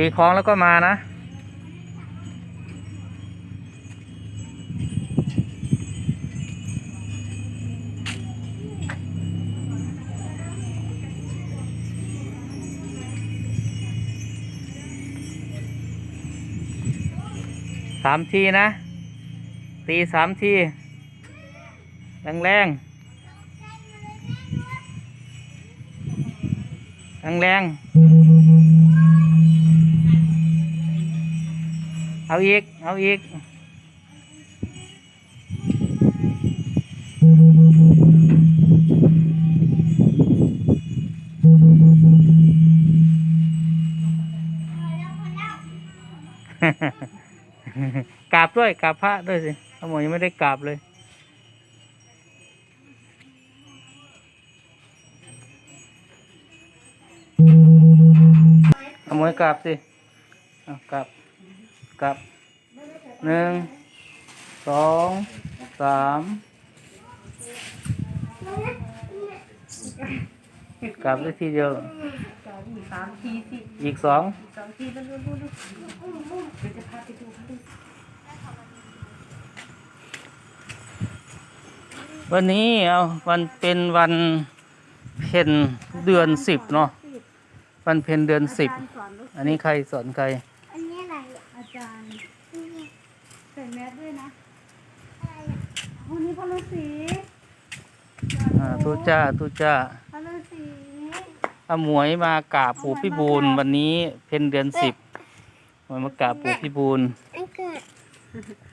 ตีคล้องแล้วก็มานะ สามทีนะ ตีสามที แรงแรงแรงแรง เอาอีก เอาอีก กราบด้วยกราบพระด้วยสิเอาหมอยังไม่ได้กราบเลยเอาหมวยกราบสิเอากราบ กราบหนึ่งสองสามกราบได้ทีเดียวสามทีสิอีกสองสองทีแล้วรู้รู้รู้เดี๋ยวจะพาไปดูพาดูวันนี้เอาวันเป็นวันเพ็ญเดือนสิบเนาะวันเพ็ญเดือนสิบอาจารย์สอนลูกอันนี้ใครสอนใครอันนี้อะไรอะ อาจารย์ นี่ ใส่แมสด้วยนะ อะไรอะ วันนี้ พระฤาษีอ่าทุจ้าทุจ้าพระฤาษีอาหมวยมากราบปู่พิบูลวันนี้เพ็ญเดือนสิบหมวยมากราบปู่พิบูลอันเกิด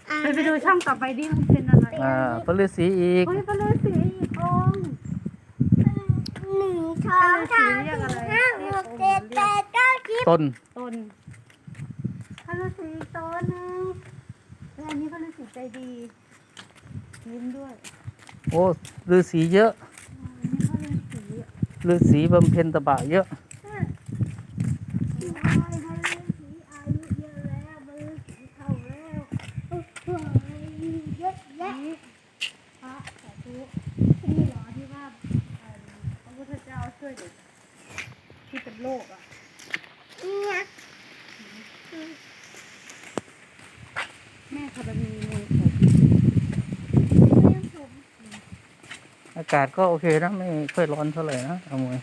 อ่าไปไปดูช่องต่อไปดิมันเป็นอะไรอ่าพระฤาษีอีกเฮ้ยพระฤาษีอีกองค์หนึ่งสองสามสี่ห้าหกเจ็ดแปดเก้าสิบต้นต้นพระฤาษีอีกตัวหนึ่งแล้วอันนี้พระฤาษีใจดี ยิ้มด้วยโอ้ฤาษีเยอะอันนี้พระฤาษีอะฤาษีบำเพ็ญตบะเยอะโอ้ยพระฤาษีอายุเยอะแล้วพระฤาษีเฒ่าแล้วโอ้โหเยอะแยะนี่พระสาธุนี่เหรอที่ว่าเอ่อพระพุทธเจ้าช่วยเด็กที่เป็นโรคอะเนี่ยแม่ธรณีมวยผม อากาศก็โอเคนะ ไม่ค่อยร้อนเท่าไหร่นะอาหมวย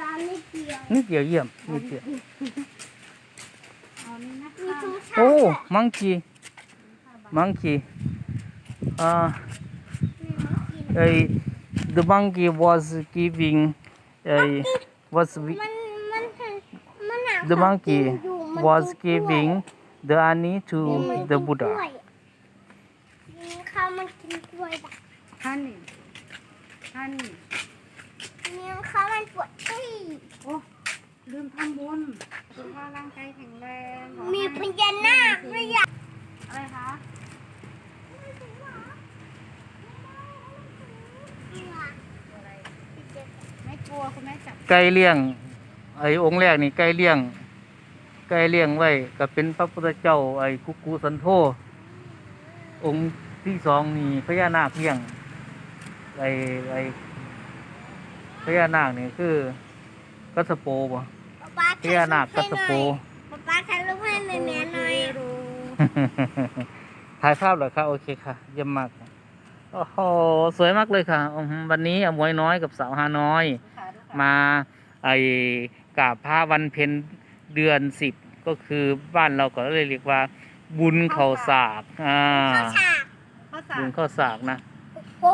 ร้านนิดเดียวนิดเดียวเยี่ยมนิดเดียวเอานี่นะคะมีทุกชาโอ้ติมังคีมังคีอ่าไอ้ the monkey was giving ไอ้ was wi- มันมันมันหา the ของกิ monkey นอยู่มัน was กินกล้วย giving the honey to มัน the กินกล้ Buddha วยอืมข้าวมันกินกล้วยแบบท่านนี่ท่านนี่นี้ข้าวมันปวดที่โอ้ลืมทำบุญสุขภาพร่างกายแข็งแรงขอมีให้พญานาคด้วยอะอะไรคะ ไม่กลัวคุณแม่จับไก่เลี้ยง ไอ้องค์แรกนี่ไก่เลี้ยง ไก่เลี้ยงไว้ก็เป็นพระพุทธเจ้าไอ้กุกุสันโธองค์ที่สองนี่พญานาคเลี้ยง ไอ้ไอ้พญานาคนี่คือ กัสสโปบ่ป๊าพญานาคกัสสโปป๊าถ่ายรูปให้แม่แม่หน่อยดูถ่ายภาพเหรอคะโอเคค่ะเยี่ยมมากค่ะโอ้โหสวยมากเลยค่ะอือหือวันนี้อมวยน้อยกับสาวฮานอยค่ะดูค่ะมาไอ้กราบพระวันเพ็ญเดือนสิบก็คือบ้านเราก็เลยเรียกว่า บุญเขาสากอ่าข้าวฉากข้าวสาบุญรเข้าสากนะโอ้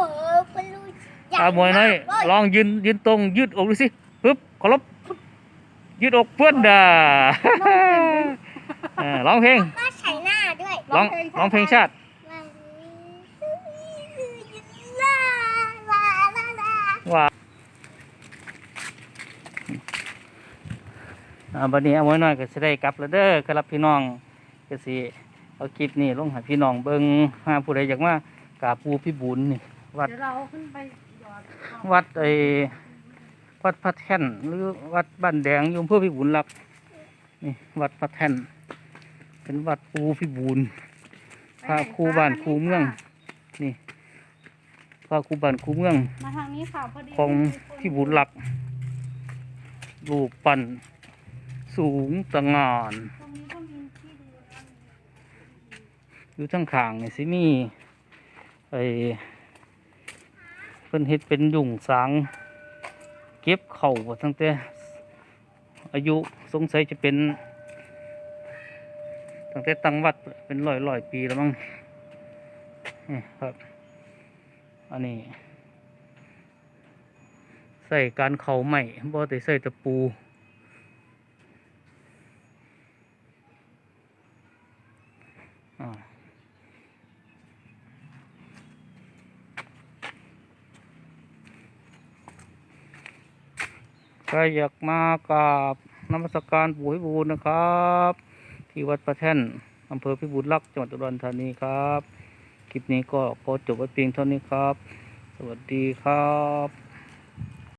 อามวยน้อยมากลองยืนยืนตรงยืดอกดูสิปึ๊บเคารพยืดอกเพื่อนด่าเออร้องเพลงก็ใช้หน้าด้วยร้องร้องเพลงชาติลาลาลาลาว่าอ่าบัดนี้เอาไว้หน่อยก็สิได้กลับแล้วเด้อครับพี่น้องก็สิเอาคลิปนี้ลงให้พี่น้องเบิ่งหาผู้ใดอยากมากราบปูพี่บุญนี่วัดเดี๋ยวเราขึ้นไปหยอดเอา วัดไอ้วัดพระแท่นหรือวัดบ้านแดงอยมเพื่อพี่บุญรักนี่วัดพระแท่น เป็นวัดปูพี่บุญพระครูบ้านครูเมือง นี่พระครูบ้านครูเมืองมาทางนี้ค่ะพอดีของมีคนพี่บุญหลักรูปปั้นสูงตะงานตรงนี้ก็มีที่ดูนะอยู่ทั้งข้างนี่สิมีไอ้เพิ่นเฮ็ดเป็นยุ่งสาง เก็บเข่าตั้งแต่อายุสงสัยจะเป็น ตั้งแต่ตั้งวัดเป็นร้อยร้อยปีแล้วมั้งนี่ครับ อันนี้ใส่การเข่าใหม่บ่ได้ใส่ตะปูอ่า ครอยากมากราบนมัสการปู่พิบูลนะครับ ที่วัดประแท่นอำเภอพิบูลรักษ์จังหวัดอุดรธานีครับ คลิปนี้ก็ขอจบไว้เพียงเท่านี้ครับ สวัสดีครับ